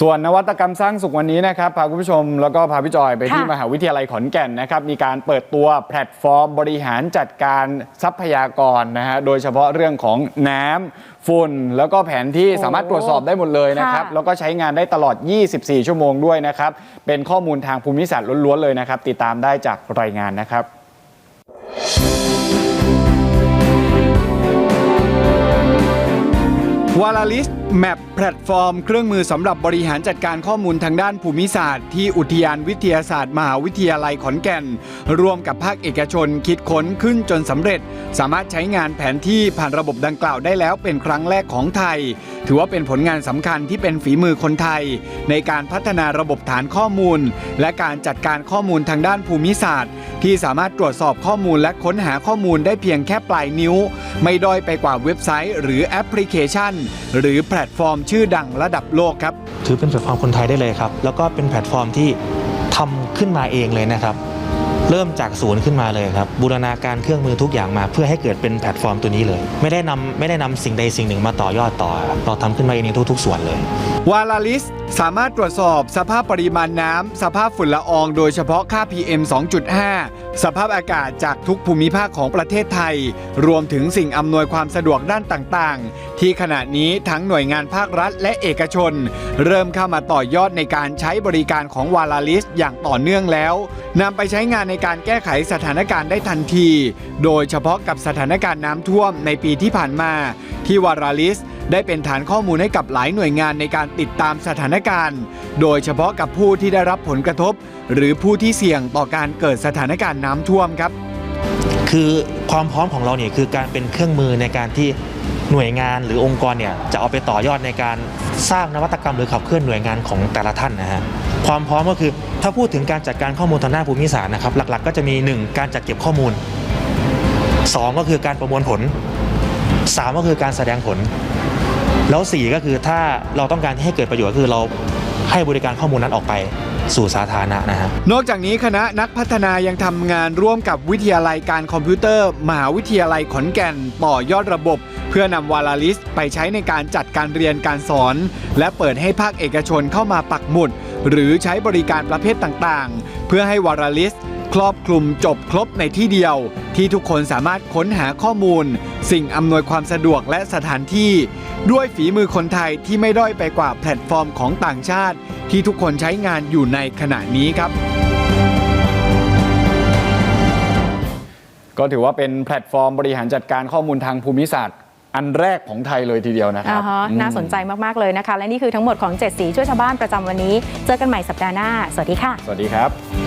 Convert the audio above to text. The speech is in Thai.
ส่วนนวัตกรรมสร้างสุขวันนี้นะครับพาคุณผู้ชมแล้วก็พาพี่จอยไปที่ค่ะมหาวิทยาลัยขอนแก่นนะครับมีการเปิดตัวแพลตฟอร์มบริหารจัดการทรัพยากรนะฮะโดยเฉพาะเรื่องของน้ำฝุ่น แล้วก็แผนที่โอ้สามารถตรวจสอบได้หมดเลยนะครับค่ะแล้วก็ใช้งานได้ตลอด 24 ชั่วโมงด้วยนะครับเป็นข้อมูลทางภูมิศาสตร์ล้วนๆเลยนะครับติดตามได้จากรายงานนะครับ วาลาลิส แมปแพลตฟอร์ม เครื่องมือสำหรับบริหารจัดการข้อมูลทางด้านภูมิศาสตร์ ที่อุทยานวิทยาศาสตร์ มหาวิทยาลัยขอนแก่น ร่วมกับภาคเอกชนคิดค้นขึ้นจนสำเร็จ สามารถใช้งานแผนที่ผ่านระบบดังกล่าวได้แล้วเป็นครั้งแรกของไทย ถือว่าเป็นผลงานสำคัญที่เป็นฝีมือคนไทย ในการพัฒนาระบบฐานข้อมูล และการจัดการข้อมูลทางด้านภูมิศาสตร์ ที่สามารถตรวจสอบข้อมูลและค้นหาข้อมูลได้เพียงแค่ปลายนิ้ว ไม่ด้อยไปกว่าเว็บไซต์ หรือแอปพลิเคชัน หรือแลตฟอร์มชื่อดังระดับโลกครับ ถือเป็นแพลตฟอร์มคนไทยได้เลยครับ แล้วก็เป็นแพลตฟอร์มที่ทำขึ้นมาเองเลยนะครับ เริ่มจากศูนย์ขึ้นมาเลยครับ บูรณาการเครื่องมือทุกอย่างมา เพื่อให้เกิดเป็นแพลตฟอร์มตัวนี้เลย ไม่ได้นำไม่ได้นำสิ่งใดสิ่งหนึ่งมาต่อยอดต่อครับเราทำขึ้นมาเองในทุก ๆ ส่วนเลย วาลาลิส สามารถตรวจสอบสภาพปริมาณน้ำ สภาพฝุ่นละอองโดยเฉพาะค่า PM 2.5 สภาพอากาศจากทุกภูมิภาคของประเทศไทย รวมถึงสิ่งอำนวยความสะดวกด้านต่างๆ ที่ขณะนี้ทั้งหน่วยงานภาครัฐและเอกชน เริ่มเข้ามาต่อยอดในการใช้บริการของวาลาลิสอย่างต่อเนื่องแล้วนำไปใช้งานในการแก้ไขสถานการณ์ได้ทันที โดยเฉพาะกับสถานการณ์น้ำท่วมในปีที่ผ่านมา ที่วาลาลิส ได้เป็นฐานข้อมูลให้กับหลายหน่วยงานในการติดตามสถานการณ์ โดยเฉพาะกับผู้ที่ได้รับผลกระทบ หรือผู้ที่เสี่ยงต่อการเกิดสถานการณ์น้ำท่วมครับ คือความพร้อมของเราเนี่ยคือการเป็นเครื่องมือในการที่หน่วยงานหรือองค์กรเนี่ยจะเอาไปต่อยอดในการสร้างนวัตกรรมหรือขับเคลื่อนหน่วยงานของแต่ละท่านนะฮะความพร้อมก็คือถ้าพูดถึงการจัดการข้อมูลทางด้านภูมิศาสตร์นะครับ หลักๆ ก็จะมี 1 การจัดเก็บข้อมูล 2 ก็คือการประมวลผล 3 ก็คือการแสดงผล แล้ว 4 ก็คือถ้าเราต้องการให้เกิดประโยชน์ก็คือเราให้บริการข้อมูลนั้นออกไปสู่สาธารณะนะฮะนอกจากนี้คณะนักพัฒนายังทำงานร่วมกับวิทยาลัยการคอมพิวเตอร์ มหาวิทยาลัยขอนแก่น ต่อยอดระบบ เพื่อนำวาลาลิสไปใช้ในการจัดการเรียนการสอน และเปิดให้ภาคเอกชนเข้ามาปักหมุด หรือใช้บริการประเภทต่างๆ เพื่อให้วาลาลิส ครอบคลุมจบครบในที่เดียว ที่ทุกคนสามารถค้นหาข้อมูล สิ่งอำนวยความสะดวกและสถานที่ ด้วยฝีมือคนไทยที่ไม่ด้อยไปกว่าแพลตฟอร์มของต่างชาติ ที่ทุกคนใช้งานอยู่ในขณะนี้ครับก็ถือว่าเป็นแพลตฟอร์มบริหารจัดการข้อมูลทางภูมิศาสตร์ อันแรกของไทยเลยทีเดียวนะครัอ่าบฮะอืมน่าสนใจมาก ๆ เลยนะคะ และนี่คือทั้งหมดของ 7 สีช่วยชาวบ้านประจำวันนี้ เจอกันใหม่สัปดาห์หน้า สวัสดีค่ะ สวัสดีครับ